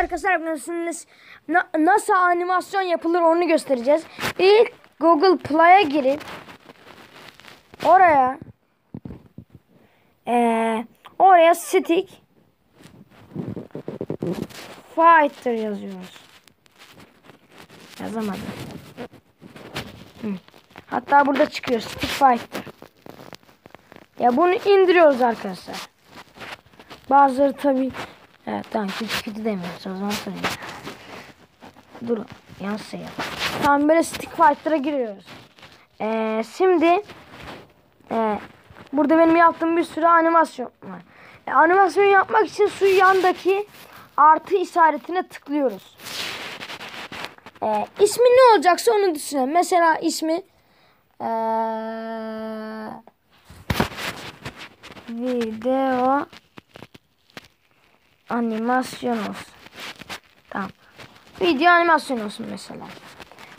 arkadaşlar nasıl, nasıl animasyon yapılır onu göstereceğiz. İlk Google Play'a girip oraya ee, oraya stick fighter yazıyoruz. Yazamadım. Hı. Hatta burada çıkıyor stick fighter. Ya bunu indiriyoruz arkadaşlar. Bazıları tabi Evet tamam kötü kötü demiyoruz o zaman söyleyeyim. Dur yanlış. Tamam böyle stick fighter'a giriyoruz. Ee, şimdi e, burada benim yaptığım bir sürü animasyon var. E, animasyon yapmak için şu yandaki artı işaretine tıklıyoruz. E, ismi ne olacaksa onu düşünelim. Mesela ismi ee, video animasyon olsun. Tamam. Video animasyon olsun mesela.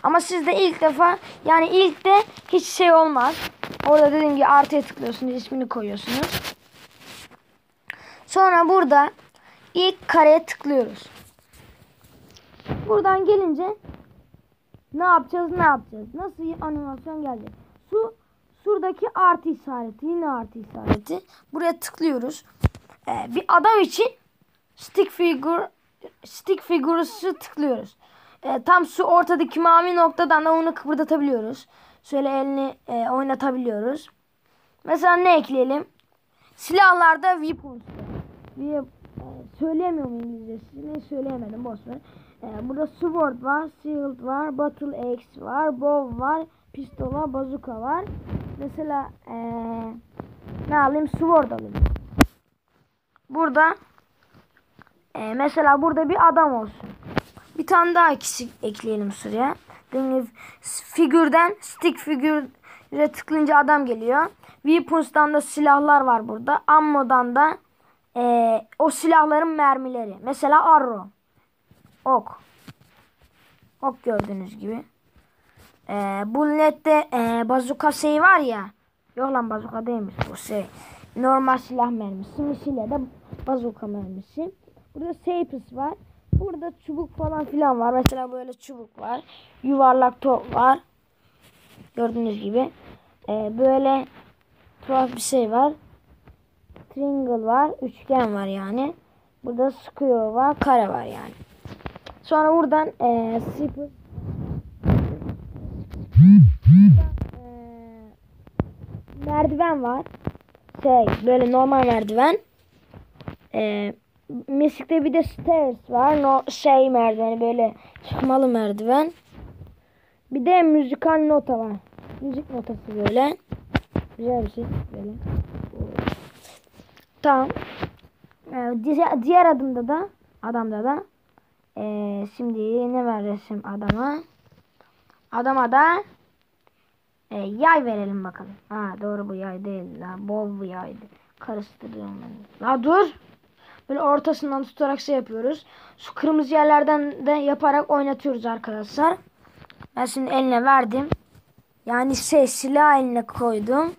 Ama sizde ilk defa yani ilk de hiç şey olmaz. Orada dediğim gibi artıya tıklıyorsunuz. ismini koyuyorsunuz. Sonra burada ilk kareye tıklıyoruz. Buradan gelince ne yapacağız ne yapacağız? Nasıl animasyon gelecek? Şu şuradaki artı işareti yine artı işareti. Buraya tıklıyoruz. Ee, bir adam için stick figure stick figürüsü tıklıyoruz. E, tam şu ortadaki mavi noktadan da onu kıpırdatabiliyoruz. Şöyle elini e, oynatabiliyoruz. Mesela ne ekleyelim? Silahlarda weapons. Bir, e, söyleyemiyorum İngilizcesini. Söyleyemedim boş ver. E, burada sword var, shield var, battle axe var, bow var, pistol var, bazooka var. Mesela e, ne alayım? Sword alayım. Burada e, mesela burada bir adam olsun. Bir tane daha ikisi ekleyelim sıraya. Figürden stick figüre tıklayınca adam geliyor. Weapons'tan da silahlar var burada. Ammo'dan da e, o silahların mermileri. Mesela arrow. Ok. Ok gördüğünüz gibi. E, Bullet'te e, bazuka şey var ya. Yok lan bazuka değilmiş bu şey. Normal silah mermisi. Misile de bazuka mermisi. Burada sapes var. Burada çubuk falan filan var. Mesela böyle çubuk var. Yuvarlak top var. Gördüğünüz gibi. Ee, böyle tuhaf bir şey var. Triangle var. Üçgen var yani. Burada square var. Kare var yani. Sonra buradan ee, sapes merdiven var. Şey böyle normal merdiven. Eee Müzikte bir de stairs var. No, şey merdiveni böyle çıkmalı merdiven. Bir de müzikal nota var. Müzik notası böyle. Güzel bir şey böyle. Tamam. Ee, diğer, diğer adımda da adamda da ee, şimdi ne ver resim adama? Adama da e, yay verelim bakalım. Ha doğru bu yay değil la. Bol bu yaydı. Karıştırıyorum ben. La dur. Böyle ortasından tutarak şey yapıyoruz. Şu kırmızı yerlerden de yaparak oynatıyoruz arkadaşlar. Ben şimdi eline verdim. Yani şey silah eline koydum.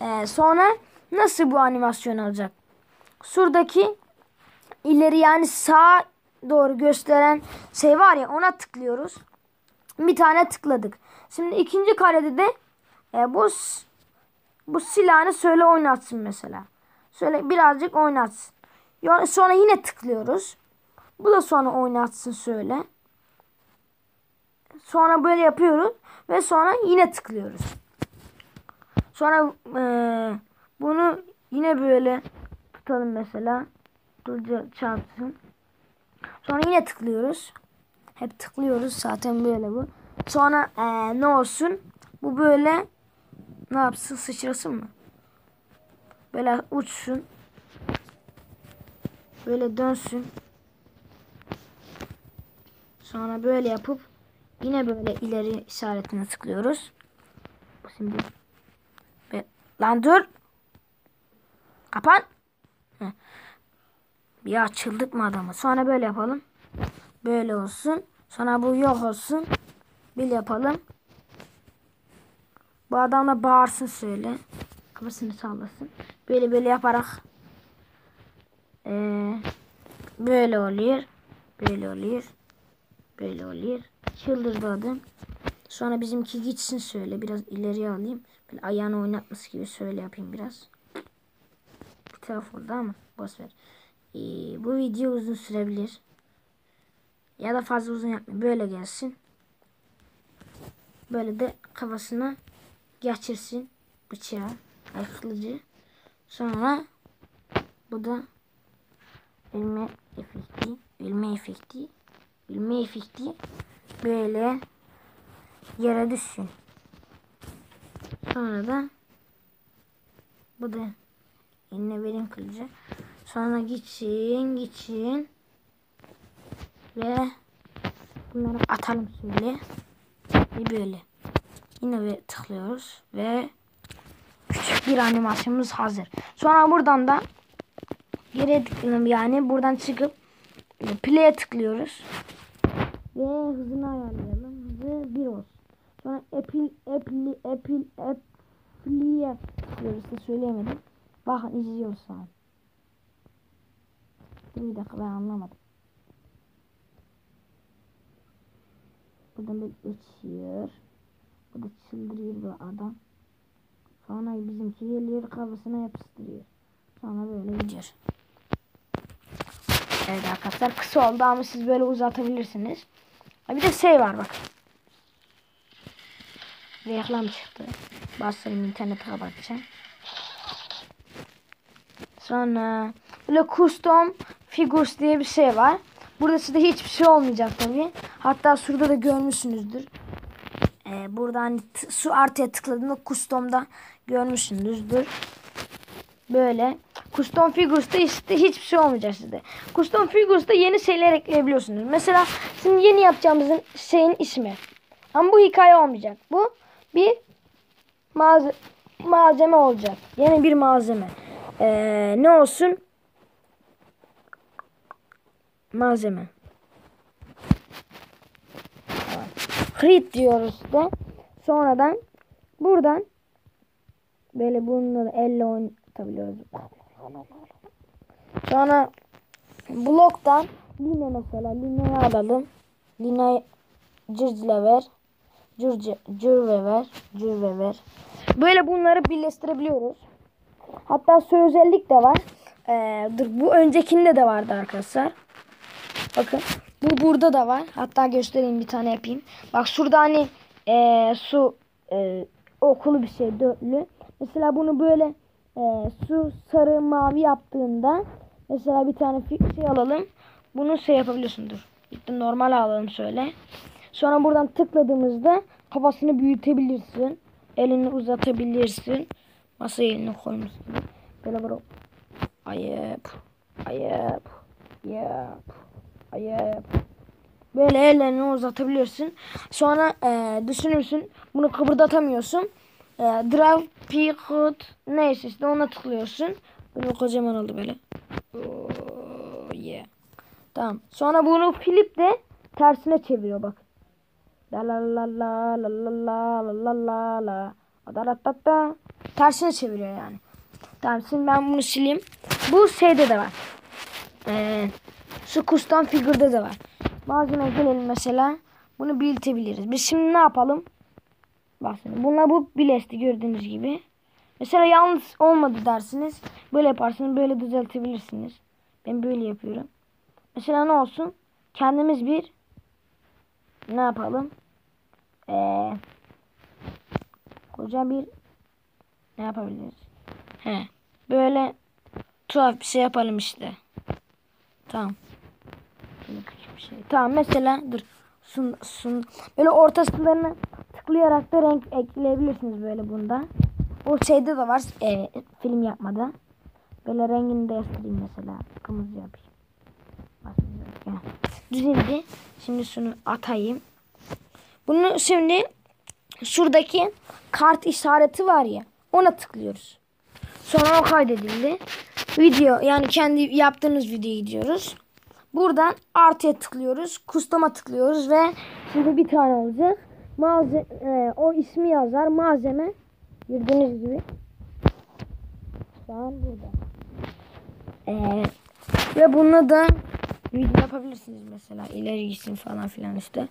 Ee, sonra nasıl bu animasyon olacak? Şuradaki ileri yani sağa doğru gösteren şey var ya ona tıklıyoruz. Bir tane tıkladık. Şimdi ikinci karede de e, bu bu silahını söyle oynatsın mesela. Söyle birazcık oynatsın. Sonra yine tıklıyoruz. Bu da sonra oynatsın şöyle. Sonra böyle yapıyoruz. Ve sonra yine tıklıyoruz. Sonra e, bunu yine böyle tutalım mesela. Dur çarpsın. Sonra yine tıklıyoruz. Hep tıklıyoruz. Zaten böyle bu. Sonra e, ne olsun? Bu böyle ne yapsın? Sıçrasın mı? Böyle uçsun. Böyle dönsün. Sonra böyle yapıp yine böyle ileri işaretine tıklıyoruz. Şimdi ve lan dur. Kapan. Heh. Ya çıldırtma adamı. Sonra böyle yapalım. Böyle olsun. Sonra bu yok olsun. Bir yapalım. Bu adam da bağırsın söyle. Kafasını sallasın. Böyle böyle yaparak ee, böyle oluyor. Böyle oluyor. Böyle oluyor. Çıldırdı adam. Sonra bizimki gitsin söyle. Biraz ileriye alayım. Böyle ayağını oynatması gibi söyle yapayım biraz. Bir taraf oldu ama boş ver. Ee, bu video uzun sürebilir. Ya da fazla uzun yapmayayım. Böyle gelsin. Böyle de kafasına geçirsin bıçağı. Ay kılıcı. Sonra bu da ölme efekti. Ölme efekti. Ölme efekti. Böyle yere düşsün. Sonra da bu da eline verin kılıcı. Sonra gitsin gitsin. Ve bunları atalım şöyle. Ve böyle. Yine ve tıklıyoruz ve küçük bir animasyonumuz hazır. Sonra buradan da geriye tıklayalım yani buradan çıkıp play'e tıklıyoruz. Ve hızını ayarlayalım. Hızı 1 olsun. Sonra Apple Apple Apple Apple'ye tıklıyoruz da söyleyemedim. Bakın izliyoruz şu an. Bir dakika ben anlamadım. Buradan böyle uçuyor. Bu da çıldırıyor bu adam. Sonra bizimki geliyor kafasına yapıştırıyor. Sonra böyle gidiyor. Evet arkadaşlar kısa oldu ama siz böyle uzatabilirsiniz. Ha, Bir de şey var bak. Reklam çıktı. Bastırayım internete kapatacağım. Sonra böyle custom figures diye bir şey var. Burada size hiçbir şey olmayacak tabii. Hatta şurada da görmüşsünüzdür. Ee, burada hani su artıya tıkladığında custom'da görmüşsünüzdür. Böyle. Custom Figures'ta işte hiçbir şey olmayacak sizde. Custom Figures'ta yeni şeyler ekleyebiliyorsunuz. Mesela şimdi yeni yapacağımızın şeyin ismi. Ama bu hikaye olmayacak. Bu bir malze- malzeme olacak. Yeni bir malzeme. Ee, ne olsun? Malzeme. Create diyoruz da. Sonradan buradan böyle bunları elle oynatabiliyoruz. Sonra bloktan line mesela lineyi alalım. Line cırcile ver. Cırcı, cırve ver. Cırve ver. Böyle bunları birleştirebiliyoruz. Hatta şu özellik de var. Ee, dur bu öncekinde de vardı arkadaşlar. Bakın bu burada da var. Hatta göstereyim bir tane yapayım. Bak şurada hani ee, su ee, okulu bir şey dörtlü. Mesela bunu böyle ee, su sarı mavi yaptığında mesela bir tane şey alalım. Bunu şey yapabiliyorsundur. Gitti normal alalım şöyle. Sonra buradan tıkladığımızda kafasını büyütebilirsin. Elini uzatabilirsin. Masa elini koymuşsun. Böyle böyle ayıp ayıp ayıp ayıp Böyle ellerini uzatabiliyorsun. Sonra e, düşünürsün. Bunu kıpırdatamıyorsun. E, drive, pivot neyse işte ona tıklıyorsun. Böyle kocaman oldu böyle. Oh, yeah. Tamam. Sonra bunu Filip de tersine çeviriyor bak. La la la la la la la la la la da da tersine çeviriyor yani. Tamam şimdi ben bunu sileyim. Bu şeyde de var. Ee, şu kustan figürde de var. Malzeme gelelim mesela. Bunu büyütebiliriz. Biz şimdi ne yapalım? Şimdi bununla bu birleşti gördüğünüz gibi. Mesela yalnız olmadı dersiniz. Böyle yaparsınız. Böyle düzeltebilirsiniz. Ben böyle yapıyorum. Mesela ne olsun? Kendimiz bir ne yapalım? Ee, koca bir ne yapabiliriz? He. Böyle tuhaf bir şey yapalım işte. Tamam. Küçük bir şey. Tamam mesela dur. Sun, sun. Böyle ortaslarını tıklayarak da renk ekleyebilirsiniz böyle bunda. O şeyde de var. E, film yapmada. Böyle rengini değiştireyim mesela. Kırmızı yapayım. Düzeldi. Şimdi şunu atayım. Bunu şimdi şuradaki kart işareti var ya. Ona tıklıyoruz. Sonra o kaydedildi. Video yani kendi yaptığınız videoya gidiyoruz. Buradan artıya tıklıyoruz. Custom'a tıklıyoruz ve şimdi bir tane olacak. Malze e, o ismi yazar. Malzeme gördüğünüz gibi. Şu an burada. E, ve bunu da video yapabilirsiniz mesela ileri gitsin falan filan işte.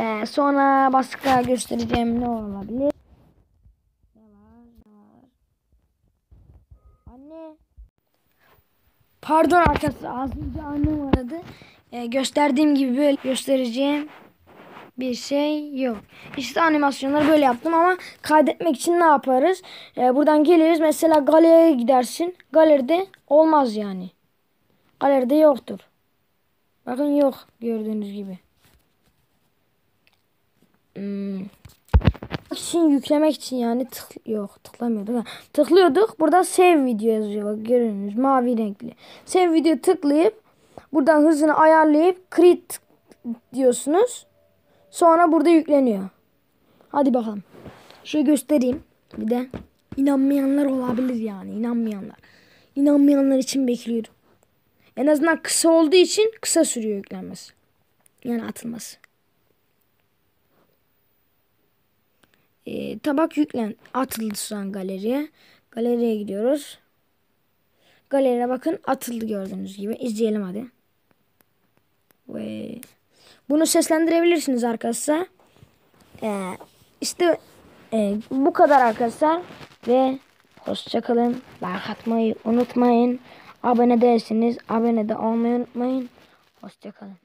Ee, sonra başka göstereceğim ne olabilir? Ne var? Ne var? Anne. Pardon arkadaşlar az önce annem aradı. Ee, gösterdiğim gibi böyle göstereceğim bir şey yok. İşte animasyonları böyle yaptım ama kaydetmek için ne yaparız? Ee, buradan geliriz mesela galeriye gidersin. Galeride olmaz yani. Galeride yoktur. Bakın yok gördüğünüz gibi. Hmm. İçin yüklemek için yani tık yok tıklamıyorduk. Tıklıyorduk. Burada save video yazıyor. Bak görüyorsunuz mavi renkli. Save video tıklayıp buradan hızını ayarlayıp create diyorsunuz. Sonra burada yükleniyor. Hadi bakalım. Şöyle göstereyim. Bir de inanmayanlar olabilir yani. inanmayanlar. İnanmayanlar için bekliyorum. En azından kısa olduğu için kısa sürüyor yüklenmesi. Yani atılması. Ee, tabak yüklen. Atıldı şu an galeriye. Galeriye gidiyoruz. Galeriye bakın atıldı gördüğünüz gibi. İzleyelim hadi. Ve bunu seslendirebilirsiniz arkadaşlar. Ee, işte e, bu kadar arkadaşlar. Ve hoşçakalın. Like atmayı unutmayın. Abone değilseniz abone de olmayı unutmayın. Hoşçakalın.